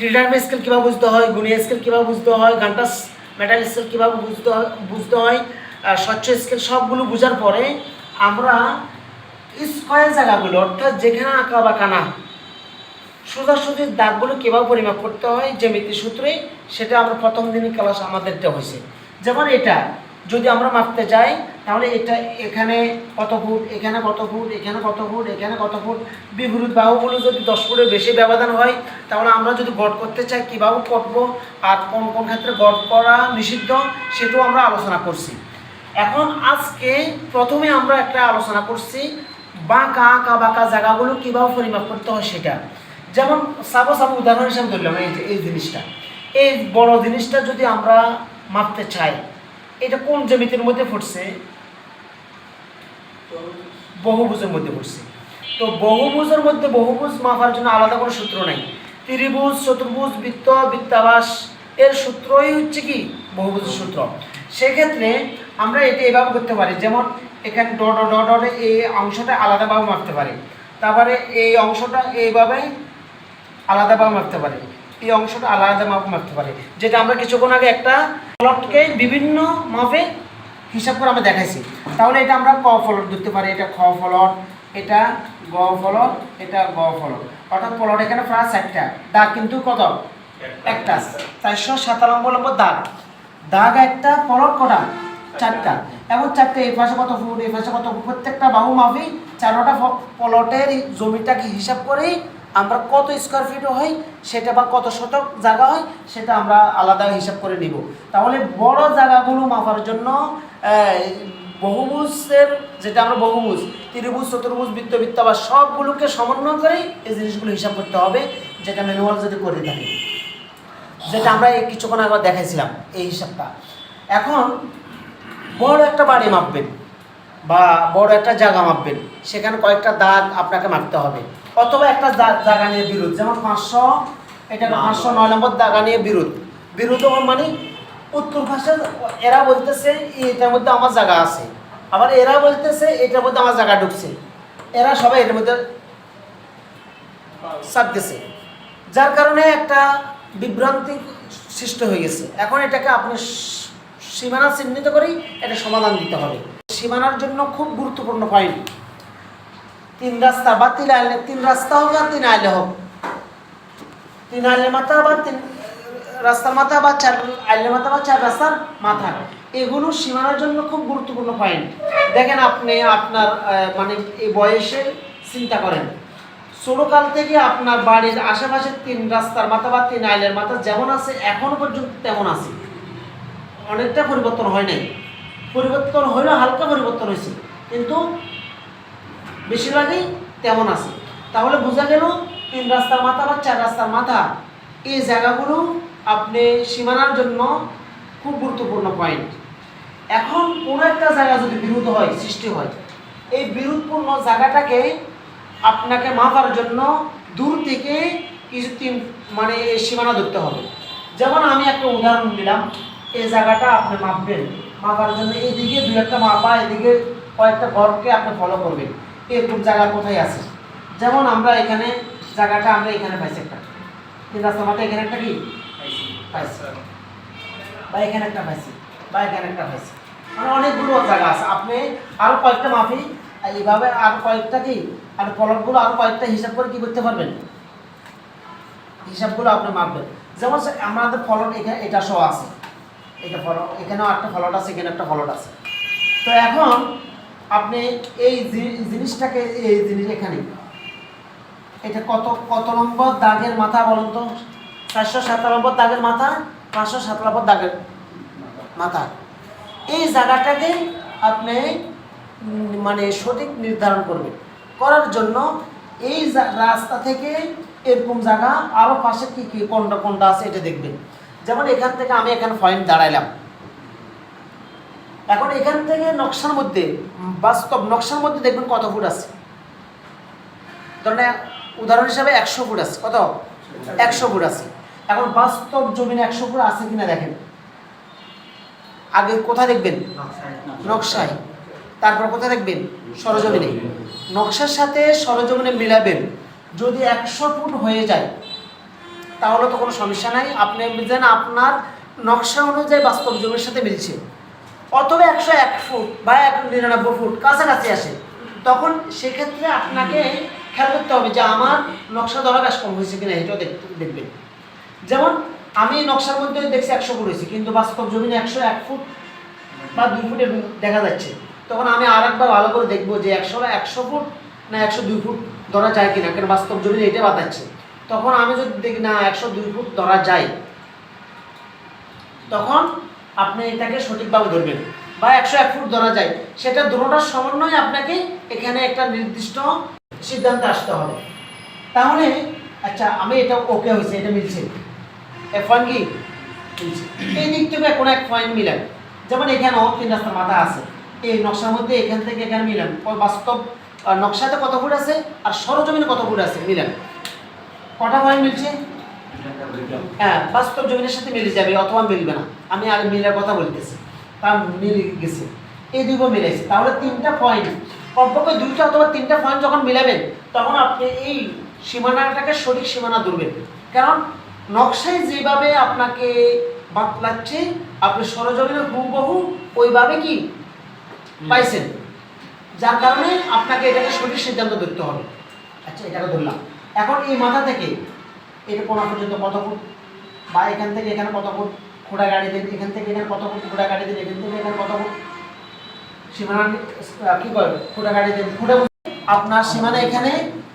থ্রিডার্ম scale কীভাবে বুঝতে হয় গুণিয়া স্কেল কীভাবে বুঝতে হয় ঘান্টাস মেটাল স্কেল কীভাবে বুঝতে হয় বুঝতে হয় স্বচ্ছ স্কেল সবগুলো বোঝার পরে আমরা স্কোয়ার জায়গাগুলো, অর্থাৎ যেখানে আঁকা বাঁকা না সোজাসুজি দাগগুলো কীভাবে পরিমাপ করতে হয় জ্যামিতি সূত্রে, সেটা আমরা প্রথম দিনের ক্লাস আমাদেরটা হয়েছে। যেমন এটা যদি আমরা মাপতে যাই, তাহলে এটা এখানে কত ফুট, এখানে কত ফুট, এখানে কত ফুট, এখানে কত ফুট? বিপরীত বাহুগুলো যদি দশ ফুটের বেশি ব্যবধান হয়, তাহলে আমরা যদি গড় করতে চাই, কীভাবে করব? আর কোন কোন ক্ষেত্রে গড় করা নিষিদ্ধ, সেটাও আমরা আলোচনা করছি। এখন আজকে প্রথমে আমরা একটা আলোচনা করছি, বাঁকা, আঁকা, বাঁকা জায়গাগুলো কীভাবে পরিমাপ করতে হয় সেটা। যেমন সাপোজ আমি উদাহরণ হিসাবে ধরলাম, এই যে, এই জিনিসটা। এই বড় জিনিসটা যদি আমরা মাপতে চাই এটা কোন জ্যামিতির মধ্যে পড়ছে বহুভুজের মধ্যে পড়ছে তো বহুভুজের মধ্যে বহুভুজ মাপার জন্য আলাদা কোনো সূত্র নাই। ত্রিভুজ, চতুর্ভুজ, বৃত্ত, বৃত্তাবাস, এর সূত্রই হচ্ছে কি? বহুভুজের সূত্র। সেক্ষেত্রে আমরা এটা এভাবে করতে পারি। যেমন এখানে ড ড ড ড এই অংশটা আলাদাভাবে মাপতে পারি। তারপরে এই অংশটা এইভাবে আলাদাভাবে মাপতে পারি। এই অংশটা আলাদা মাপ মাপতে পারি। যেটা আমরা কিছুক্ষণ আগে একটা প্লটকে বিভিন্ন মাপে হিসাব করে আমরা দেখাইছি। তাহলে এটা আমরা ক ফলট ধরতে পারি, এটা খ ফলট এটা গ ফলট এটা গ ফলট অর্থাৎ ফলট এখানে প্রায় চারটা। দাগ কিন্তু কত? একটা। চারশো সাতানব্বই নম্বর দাগ। দাগ একটা ফলট কটা? চারটা। এবং চারটে, এই পাশে কত ফুট, এই পাশে কত প্রত্যেকটা বাহু মাফি চারোটা পলটের জমিটাকে হিসাব করেই আমরা কত স্কোয়ার ফিট হয়, সেটা বা কত শতক জায়গা হয়, সেটা আমরা আলাদা হিসাব করে নিব। তাহলে বড় জায়গাগুলো মাপার জন্য বহুভুজের, যেটা আমরা বহুভুজ, ত্রিভুজ, চতুর্ভুজ, বৃত্ত বৃত্ত বা সবগুলোকে সমন্বয় করেই এই জিনিসগুলো হিসাব করতে হবে, যেটা ম্যানুয়াল যদি করে থাকি। যেটা আমরা এই কিছুক্ষণ আগে দেখাইছিলাম, এই হিসাবটা। এখন বড় একটা বাড়ি মাপবেন বা বড় একটা জায়গা মাপবেন, সেখানে কয়েকটা দাগ আপনাকে মাপতে হবে। অথবা একটা জায়গা নিয়ে বিরোধ যেমন পাঁচশো এটা পাঁচশো নয় নম্বর জায়গা নিয়ে বিরোধ। বিরোধ মানে উত্তর ভাষা এরা বলতেছে এটার মধ্যে আমার জায়গা আছে। আবার এরা বলতেছে এটার মধ্যে আমার জায়গা ঢুকছে। এরা সবাই এটার মধ্যে দিছে। যার কারণে একটা বিভ্রান্তি সৃষ্টি হয়ে গেছে। এখন এটাকে আপনি সীমানা চিহ্নিত করেই এটা সমাধান দিতে হবে। সীমানার জন্য খুব গুরুত্বপূর্ণ পয়েন্ট তিন রাস্তা বা তিন আইলে তিন রাস্তা হোক আর তিন আইলে হোক। তিন আইলের মাথা বা তিন রাস্তার মাথা বা চার আইলের মাথা বা চার রাস্তার মাথা। এগুলো সীমানার জন্য খুব গুরুত্বপূর্ণ পয়েন্ট দেখেন আপনি আপনার মানে এই বয়সে চিন্তা করেন। ছোটকাল থেকে আপনার বাড়ির আশেপাশে তিন রাস্তার মাথা বা তিন আইলের মাথা যেমন আছে, এখনও পর্যন্ত তেমন আছে। অনেকটা পরিবর্তন হয় নাই। পরিবর্তন হইলেও হালকা পরিবর্তন হয়েছে। কিন্তু বেশিরভাগই তেমন আছে। তাহলে বোঝা গেল তিন রাস্তার মাথা বা চার রাস্তার মাথা, এই জায়গাগুলো আপনি সীমানার জন্য খুব গুরুত্বপূর্ণ পয়েন্ট এখন কোনো একটা জায়গা যদি বিরোধ হয়, সৃষ্টি হয়, এই বিরোধপূর্ণ জায়গাটাকে আপনাকে মাপার জন্য দূর থেকে কিছু তিন মানে সীমানা ধরতে হবে। যেমন আমি একটা উদাহরণ দিলাম, এই জায়গাটা আপনি মাপবেন। মাপার জন্য এদিকে দু একটা মাপা, এদিকে কয়েকটা ঘরকে আপনি ফলো করবেন। এরকম জায়গা কোথায় আছে? যেমন আমরা এখানে জায়গাটা আমরা এখানে পাইছি একটা। রাস্তা মাঠে এখানে একটা কি? পাইছি। বা এখানে একটা পাইছি বা এখানে একটা পাইছি। মানে অনেকগুলো জায়গা আছে। আপনি আরও কয়েকটা মাফি এইভাবে আর কয়েকটা কি? আর ফলকগুলো আরও কয়েকটা হিসাব করে কি করতে পারবেন? হিসাবগুলো আপনি মাপবেন। যেমন আমাদের ফলন এখানে এটা সহ আছে। এটা ফলন এখানেও একটা ফলট আছে এখানে একটা ফলট আছে। তো এখন আপনি এই জিনিসটাকে, এই জিনিস এখানে। এটা কত কত নম্বর দাগের মাথা বলুন তো? চারশো সাতানব্বই দাগের মাথা, পাঁচশো সাতানব্বই দাগের মাথা। এই জায়গাটাকে আপনি মানে সঠিক নির্ধারণ করবেন। করার জন্য এই রাস্তা থেকে এরকম জায়গা আরও পাশে কী কী, কোনটা কোনটা আছে এটা দেখবেন। যেমন এখান থেকে আমি এখানে পয়েন্ট দাঁড়াইলাম। এখন এখান থেকে নকশার মধ্যে, বাস্তব নকশার মধ্যে দেখবেন কত ফুট আছে? ধরেন উদাহরণ হিসাবে একশো ফুট আছে। কত? একশো ফুট আছে। এখন বাস্তব জমিনে একশো ফুট আছে কিনা দেখেন। আগে কোথায় দেখবেন? নকশায়। তারপর কোথায় দেখবেন? সরজমিনে। নকশার সাথে সরজমিনে মিলাবেন। যদি একশো ফুট হয়ে যায়, তাহলে তো কোনো সমস্যা নাই। আপনি বুঝলেন, আপনার নকশা অনুযায়ী বাস্তব জমির সাথে মিলছে। অথবা একশো এক ফুট বা এক নিরানব্বই ফুট কাছাকাছি আসে, তখন সেক্ষেত্রে আপনাকে খেয়াল করতে হবে যে আমার নকশা ধরা বেশ কম হয়েছে কিনা, এটাও দেখবেন। যেমন আমি নকশার মধ্যে দেখছি একশো ফুট হয়েছে, কিন্তু বাস্তব জমিনে একশো এক ফুট বা দুই ফুটে দেখা যাচ্ছে। তখন আমি আর একবার ভালো করে দেখব যে একশো একশো ফুট না একশো দুই ফুট ধরা যায় কিনা কেন বাস্তব জমিনে এটা বাতাচ্ছে তখন আমি যদি দেখি না একশো দুই ফুট ধরা যায়, তখন আপনি এটাকে সঠিকভাবে ধরবেন। বা একশো এক ফুট ধরা যায়। সেটা দুটোটার সমন্বয়ে আপনাকে এখানে একটা নির্দিষ্ট সিদ্ধান্তে আসতে হবে। তাহলে আচ্ছা আমি এটা ওকে হয়েছে, এটা মিলছে। এ পয়েন্ট কি? এই দিক থেকে কোনো এক পয়েন্ট মিলান। যেমন এখানেও তিন রাস্তার মাথা আছে। এই নকশার মধ্যে এখান থেকে এখানে মিলান। বাস্তব নকশাতে কত ফুট আছে? আর সরজমিনে কত ফুট আছে? মিলান। কটা পয়েন্ট মিলছে? হ্যাঁ বাস্তব জমিনের সাথে মিলে যাবে, অথবা মিলবে না। আমি আর মিলার কথা বলতেছি। তা মিলে গেছে। এই দুটো মিলেছে তাহলে তিনটা পয়েন্ট কমপক্ষে দুইটা অথবা তিনটা পয়েন্ট যখন মিলাবেন, তখন আপনি এই সীমানাটাকে সঠিক সীমানা ধরবেন। কারণ নকশায় যেভাবে আপনাকে বাতলাচ্ছে, আপনি সরজমিনে হুবহু ওইভাবে কি পাইছেন। যার কারণে আপনাকে এটাকে সঠিক সিদ্ধান্ত ধরতে হবে। আচ্ছা এটাকে ধরলাম। এখন এই মাথা থেকে এটা কোনা পর্যন্ত কত ফুট? বা এখান থেকে এখানে কত ফুট? খোঁড়া গাড়ি দিন এখান থেকে এখানে কত ফুট? খোঁড়া গাড়ি দিন এখান থেকে এখানে কত ফুট? সীমানা কি করে খোঁড়া গাড়ি দিন খুঁড়ে আপনার সীমানা এখানে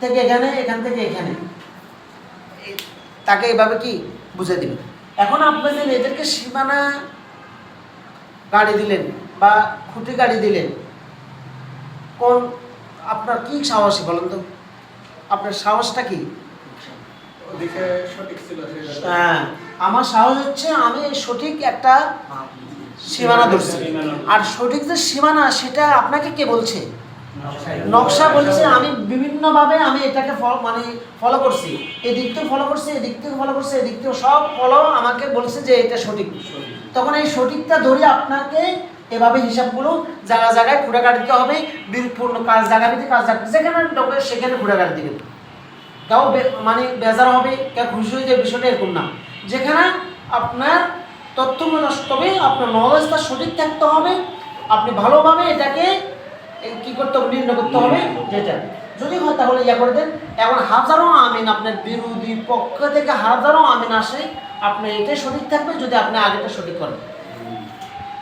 থেকে এখানে, এখান থেকে এখানে। তাকে এভাবে কি বুঝে দিবেন এখন আপনাদের এদেরকে সীমানা গাড়ি দিলেন বা খুঁটি গাড়ি দিলেন, কোন আপনার কি সাহসী বলেন তো? আপনার সাহসটা কি? হ্যাঁ। আমার সাহস হচ্ছে আমি সঠিক একটা সীমানা ধরছি। আর সঠিক যে সীমানা, সেটা আপনাকে কে বলছে? নকশা বলছে, আমি বিভিন্নভাবে আমি এটাকে মানে ফলো করছি। এদিক থেকে ফলো করছি, এদিক থেকে ফলো করছি, এদিক থেকে সব ফলো আমাকে বলছে যে এটা সঠিক। তখন এই সঠিকটা ধরে আপনাকে এভাবে হিসাবগুলো জায়গা জায়গায় খুঁড়ে কাটতে হবে বিরূপপূর্ণ কাজ জায়গা দিতে কাজ জায়গা যেখানে সেখানে কাট দিবেন। কেউ বে- মানে বেজার হবে কেউ খুশি হয়ে যায় বিষয়টা এরকম না। যেখানে আপনার তথ্য তবে আপনার নলেজটা সঠিক থাকতে হবে আপনি ভালোভাবে এটাকে কি করতে হবে নির্ণয় করতে হবে যেটা। যদি হয় তাহলে ইয়া করে দেন এখন হাজারো আমিন আপনার বিরোধী পক্ষ থেকে হাজারো আমিন আসে আপনি এটাই সঠিক থাকবে যদি আপনি আগেটা সঠিক করেন।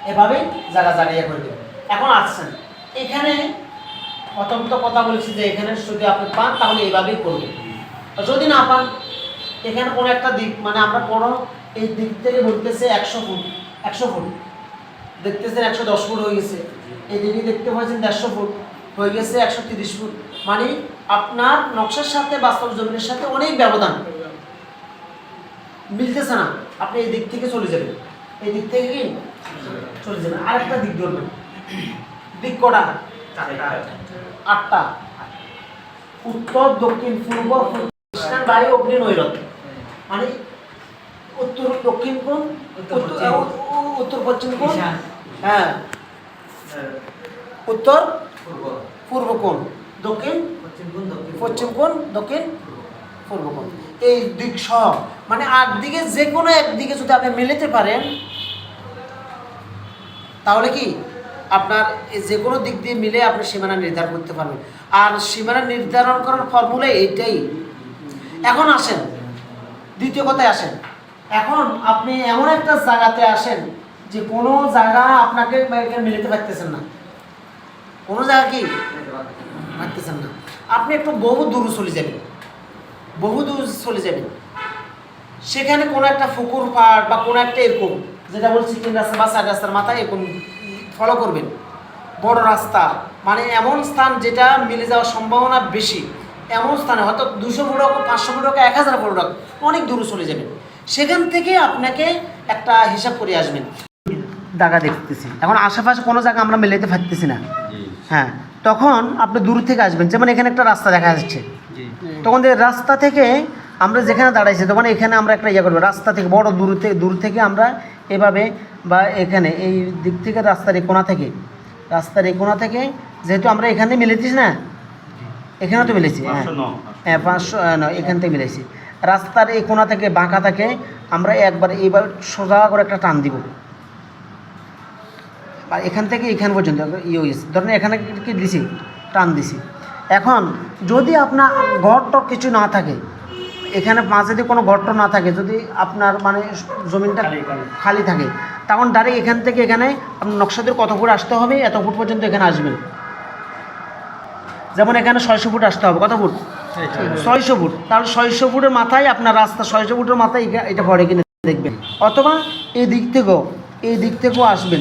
এভাবে যারা জায়গা ইয়ে করে দেবেন এখন আসছেন। এখানে প্রথম তো কথা বলেছি যে এখানে যদি আপনি পান তাহলে এইভাবেই করবেন। যদি না পান এখানে কোনো একটা দিক মানে আমরা কোনো এই দিক থেকে বলতেছে একশো ফুট একশো ফুট। দেখতেছেন একশো দশ ফুট হয়ে গেছে। এই দিকে দেখতে পাচ্ছেন দেড়শো ফুট হয়ে গেছে একশো তিরিশ ফুট। মানে আপনার নকশার সাথে বাস্তব জমিনের সাথে অনেক ব্যবধান। মিলতেছে না আপনি এই দিক থেকে চলে যাবেন। এই দিক থেকে কি? চলে যাবেন। আরেকটা দিক ধরবেন। দিক কটা? আটটা। উত্তর দক্ষিণ পূর্ব পশ্চিম বায়ু অগ্নি নৈরত। মানে উত্তর দক্ষিণ কোণ উত্তর পশ্চিম। কোণ। হ্যাঁ। উত্তর পূর্ব। কোণ দক্ষিণ পশ্চিম কোণ দক্ষিণ পূর্ব। কোণ এই দিক সহ মানে আট দিকে যে কোনো একদিকে যদি আপনি মেলাতে পারেন তাহলে কি আপনার যে কোনো দিক দিয়ে মিলে আপনি সীমানা নির্ধারণ করতে পারবেন। আর সীমানা নির্ধারণ করার ফর্মুলা এইটাই এখন আসেন। দ্বিতীয় কথায় আসেন। এখন আপনি এমন একটা জায়গাতে আসেন যে কোনো জায়গা আপনাকে মিলাতে পারতেছেন না। কোনো জায়গা কি? পারতেছেন না। আপনি একটু বহু দূর চলে যাবেন। বহু দূর চলে যাবেন। সেখানে কোনো একটা পুকুর, পাড় বা কোনো একটা এরকম, যেটা বলছি তিন রাস্তা বা চার রাস্তার মাথায় এরকম ফলো করবেন। বড় রাস্তা। মানে এমন স্থান যেটা মিলে যাওয়ার সম্ভাবনা বেশি। এমন স্থানে হয়তো দুশো ফুট হোক পাঁচশো ফুট হোক এক হাজার ফুট হোক অনেক দূরে চলে যাবেন। সেখান থেকে আপনাকে একটা হিসাব করে আসবেন। জায়গা দেখতেছি। এখন আশেপাশে কোনো জায়গা আমরা মেলাতে পারতেছি না। হ্যাঁ তখন আপনি দূর থেকে আসবেন। যেমন এখানে একটা রাস্তা দেখা যাচ্ছে। তখন যে রাস্তা থেকে আমরা যেখানে দাঁড়াইছি তখন এখানে আমরা একটা ইয়ে করব। রাস্তা থেকে বড় দূর থেকে দূর থেকে আমরা এভাবে বা এখানে এই দিক থেকে রাস্তার এই কোণা থেকে। রাস্তার এই কোণা থেকে যেহেতু আমরা এখানে মিলেছিস না এখানে তো মিলেছি হ্যাঁ। হ্যাঁ পাঁচশো আহ, নয় এখান থেকে মিলেছি রাস্তার এই কোণা থেকে বাঁকা থেকে আমরা একবার এইবার সোজা করে একটা টান দিব। আর এখান থেকে এখান পর্যন্ত ইয়ে হয়েছে ধরেন এখানে কি- দিছি? টান দিছি। এখন যদি আপনার ঘরটর কিছু না থাকে এখানে মাঝে যদি কোনো ঘরটর না থাকে যদি আপনার মানে জমিনটা। খালি থাকে তখন ডাইরেক্ট এখান থেকে এখানে আপনার নকশাদের কত ফুট আসতে হবে এত ফুট পর্যন্ত এখানে আসবেন। যেমন এখানে ছয়শো ফুট আসতে হবে কত ফুট? ছয়শো ফুট। তাহলে ছয়শো ফুটের মাথায় আপনার রাস্তা ছয়শো ফুটের মাথায় এটা- পড়ে কিনে দেখবেন। অথবা এই দিক থেকেও এই দিক থেকেও আসবেন।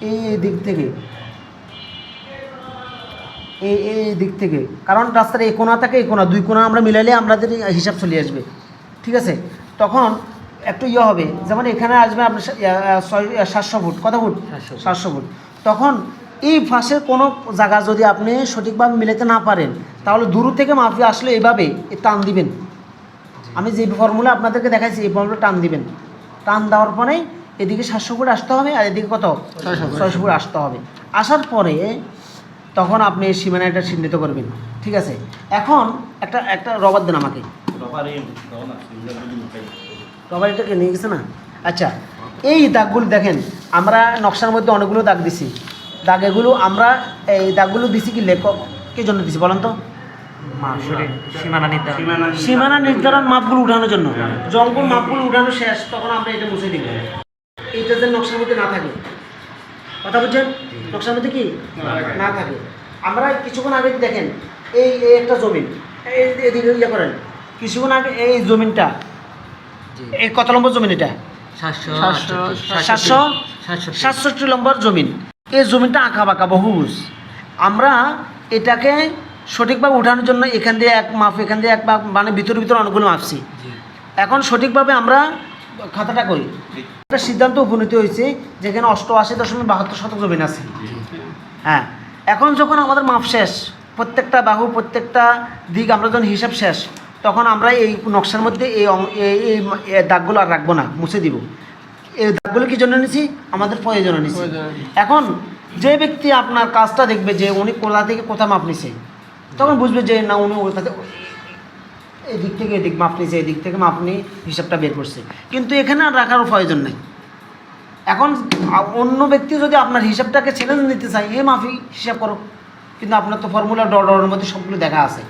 এই এই দিক থেকে। এই এই দিক থেকে। কারণ রাস্তার এই কোনা থেকে এই কোনা। দুই কোনা আমরা মিলাইলে আমাদের হিসাব চলে আসবে। ঠিক আছে? তখন একটু ইয়ে হবে। যেমন এখানে আসবে আপনার সাতশো ফুট। কত ফুট। সাতশো ফুট। তখন এই ফাঁসের কোনো জায়গা যদি আপনি সঠিকভাবে মিলাতে না পারেন তাহলে দূর থেকে মাফি আসলে এইভাবে এ টান দিবেন। আমি যে ফর্মুলা আপনাদেরকে দেখাইছি এই ফর্মুলা টান দিবেন। টান দেওয়ার পরে এদিকে সাতশো ফুট আসতে হবে আর এদিকে কত? ছয়শো ফুট আসতে হবে। আসার পরে তখন আপনি এই সীমানাটা চিহ্নিত করবেন। ঠিক আছে? এখন একটা একটা রবার দেন আমাকে। রবার এটাকে নিয়ে গেছে না? আচ্ছা এই দাগগুলো দেখেন আমরা নকশার মধ্যে অনেকগুলো দাগ দিছি। দাগ এগুলো আমরা এই দাগগুলো দিছি কি লেখক? কি জন্য দিছি বলেন তো? সীমানা নির্ধারণ। সীমানা নির্ধারণ। মাপগুলো উঠানোর জন্য। যখন মাপগুলো উঠানো শেষ তখন আমরা এটা মুছে দিব। এইটা যেন নকশার মধ্যে না থাকে। কথা বুঝছেন? নকশার মধ্যে কি? না থাকে। আমরা কিছুক্ষণ আগে দেখেন এই এই একটা জমিন এই এদিকে ইয়ে করেন। কিছুক্ষণ আগে এই জমিনটা এই কত নম্বর জমিন এটা? সাতশো সাতশো সাতশো সাতষট্টি নম্বর জমিন। এই জমিটা আঁকা বাঁকা বহুবুজ আমরা এটাকে সঠিকভাবে উঠানোর জন্য এখান দিয়ে এক মাপ এখান দিয়ে এক মাপ মানে ভিতরে ভিতরে অনেকগুলো মাপছি। এখন সঠিকভাবে আমরা খাতাটা করি। একটা সিদ্ধান্ত উপনীত হয়েছে যেখানে অষ্টআশি দশমিক বাহাত্তর শতক জমিন আছে। হ্যাঁ এখন যখন আমাদের মাপ শেষ প্রত্যেকটা বাহু প্রত্যেকটা দিক আমরা যখন হিসাব শেষ তখন আমরা এই নকশার মধ্যে এই এই দাগগুলো আর রাখব না মুছে দিব। এই দাগগুলো কি জন্য নিছি? আমাদের প্রয়োজনে নিছি। এখন যে ব্যক্তি আপনার কাজটা দেখবে যে উনি কোথা থেকে কোথা মাপ নিছে তখন বুঝবে যে না উনি ওটা এই দিক থেকে এদিক মাপ নিছে এই দিক থেকে মাপ নিয়ে হিসাবটা বের করছে। কিন্তু এখানে আর রাখার প্রয়োজন নেই। এখন অন্য ব্যক্তি যদি আপনার হিসাবটাকে ছেড়ে নিতে চায় এ মাফি হিসাব করো। কিন্তু আপনার তো ফর্মুলা ডর ডরের মধ্যে সবগুলো দেখা আছে।